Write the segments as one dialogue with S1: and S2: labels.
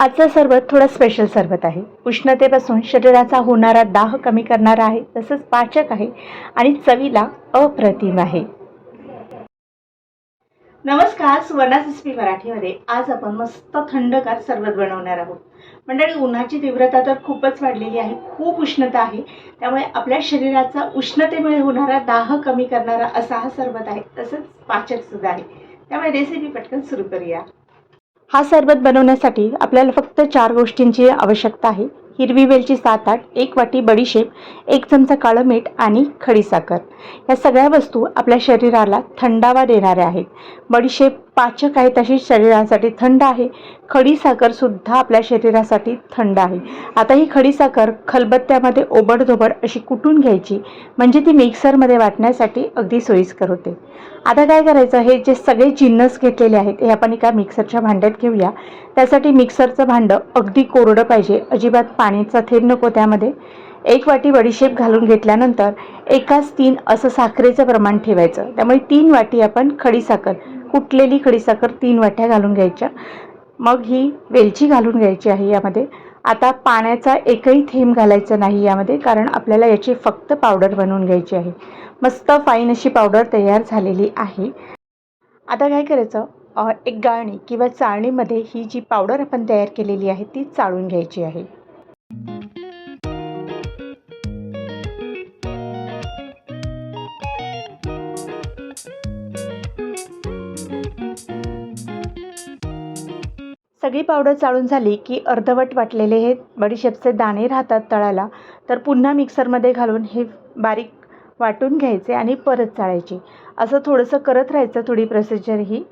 S1: आजचं सरबत थोडं स्पेशल सरबत आहे. उष्णतेपासून शरीराचा होणारा दाह कमी करणारा आहे. तसंच पाचक आहे आणि चवीला अप्रतिम आहे. नमस्कार सुवर्णा सिस्पी मराठीमध्ये. आज आपण मस्त थंडगार सरबत बनवणार आहोत. मंडळी उन्हाची तीव्रता तर खूपच वाढलेली आहे. खूप उष्णता आहे. त्यामुळे आपल्या शरीराचा उष्णतेमुळे होणारा दाह कमी करणारा असा हा सरबत आहे. तसंच पाचक सुद्धा आहे. त्यामुळे रेसिपी पटकन सुरू करूया. हा सरबत बनवण्यासाठी आपल्याला फक्त चार गोष्टींची आवश्यकता आहे. हिरवी वेलची सात आठ एक वाटी बडीशेप एक चमचा काळं मीठ आणि खडीसाखर या सगळ्या वस्तू आपल्या शरीराला थंडावा देणाऱ्या आहेत. बडीशेप पाचक आहे तशीच शरीरासाठी थंड आहे. खडीसाखरसुद्धा आपल्या शरीरासाठी थंड आहे. आता ही खडीसाखर खलबत्त्यामध्ये ओबडधोबड अशी कुटून घ्यायची म्हणजे ती मिक्सरमध्ये वाटण्यासाठी अगदी सोयीस्कर होते. आता काय करायचं हे जे सगळे जिन्नस घेतलेले आहेत हे आपण एका मिक्सरच्या भांड्यात घेऊया. त्यासाठी मिक्सरचं भांडं अगदी कोरडं पाहिजे अजिबात पाण्याचा थेंब नको त्यामध्ये. एक वाटी बडीशेप घालून घेतल्यानंतर एकाच तीन असं साखरेचं प्रमाण ठेवायचं. त्यामुळे तीन वाटी आपण खडीसाखर कुटलेली खडीसाखर तीन वाट्या घालून घ्यायच्या. मग ही वेलची घालून घ्यायची आहे यामध्ये. आता पाण्याचा एकही थेंब घालायचा नाही यामध्ये कारण आपल्याला याची फक्त पावडर बनवून घ्यायची आहे. मस्त फाईन अशी पावडर तयार झालेली आहे. आता काय करायचं? एक गाळणी किंवा चाळणीमध्ये ही जी पावडर आपण तयार केलेली आहे ती चाळून घ्यायची आहे. सगळी पावडर चाळून झाली की अर्धवट वाटलेले हे बडीशेपचे दाणे राहतात तळाला. तर पुन्हा मिक्सरमध्ये घालून हे बारीक वाटून घ्यायचे आणि परत चाळायचे. असं थोडंसं करत राहायचं थोडी प्रोसिजर ही.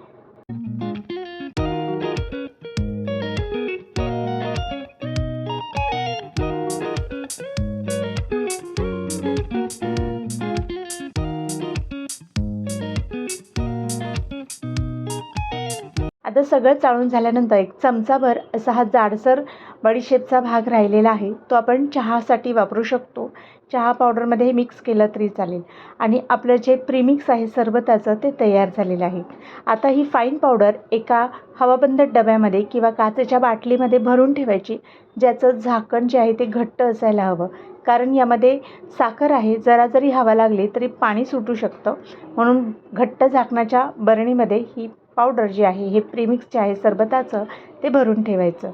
S1: आता सगळं चाळून झाल्यानंतर एक चमचाभर असा हा जाडसर बडीशेपचा भाग राहिलेला आहे. तो आपण चहासाठी वापरू शकतो. चहा पावडरमध्ये मिक्स केलं तरी चालेल. आणि आपलं जे प्रीमिक्स आहे सरबताचं ते तयार झालेलं आहे. आता ही फाईन पावडर एका हवाबंद डब्यामध्ये किंवा काचेच्या बाटलीमध्ये भरून ठेवायची ज्याचं झाकण जे आहे ते घट्ट असायला हवं. कारण यामध्ये साखर आहे जरा जरी हवा लागली तरी पाणी सुटू शकतं. म्हणून घट्ट झाकणाच्या बरणीमध्ये ही पावडर जे आहे हे प्रीमिक्स जे आहे सरबताचं ते भरून ठेवायचं.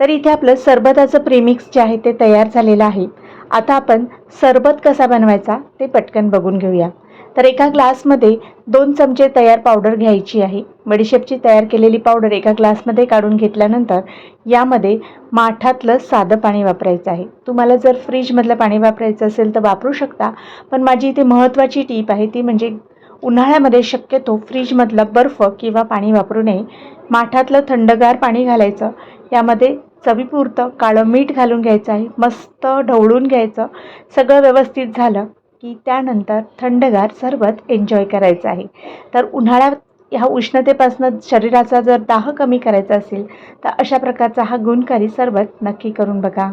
S1: तर इथे आपलं सरबताचं प्रीमिक्स जे आहे ते तयार झालेलं आहे. आता आपण सरबत कसा बनवायचा ते पटकन बघून घेऊया. तर एका ग्लासमध्ये दोन चमचे तयार पावडर घ्यायची आहे. बडीशेपची तयार केलेली पावडर एका ग्लासमध्ये काढून घेतल्यानंतर यामध्ये माठातलं साधं पाणी वापरायचं आहे. तुम्हाला जर फ्रीजमधलं पाणी वापरायचं असेल तर वापरू शकता पण माझी इथे महत्त्वाची टीप आहे ती म्हणजे उन्हाळ्यामध्ये शक्यतो फ्रीजमधलं बर्फ किंवा पाणी वापरू नये. माठातलं थंडगार पाणी घालायचं. यामध्ये चवीपुरतं काळं मीठ घालून घ्यायचं आहे. मस्त ढवळून घ्यायचं. सगळं व्यवस्थित झालं की त्यानंतर थंडगार सरबत एन्जॉय करायचं आहे. तर उन्हाळ्यात ह्या उष्णतेपासून शरीराचा जर दाह कमी करायचा असेल तर अशा प्रकारचा हा गुणकारी सरबत नक्की करून बघा.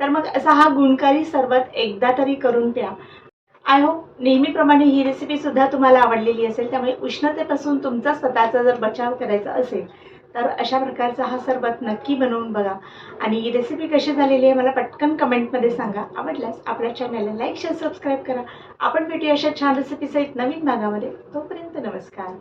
S1: तर मग असा हा गुणकारी सरबत एकदा तरी करून प्या. आय होप नेहमीप्रमाणे ही रेसिपी सुद्धा तुम्हाला आवडलेली असेल. त्यामुळे उष्णतेपासून तुमचा स्वतःचा जर बचाव करायचा असेल तर अशा प्रकारचा हा सरबत नक्की बनवून बघा. आणि ही रेसिपी कशी झालेली आहे मला पटकन कमेंटमध्ये सांगा. आवडल्यास आपल्या चॅनलला लाईक शेअर सबस्क्राईब करा. आपण भेटूया अशा छान रेसिपीसहित नवीन भागामध्ये. तोपर्यंत नमस्कार.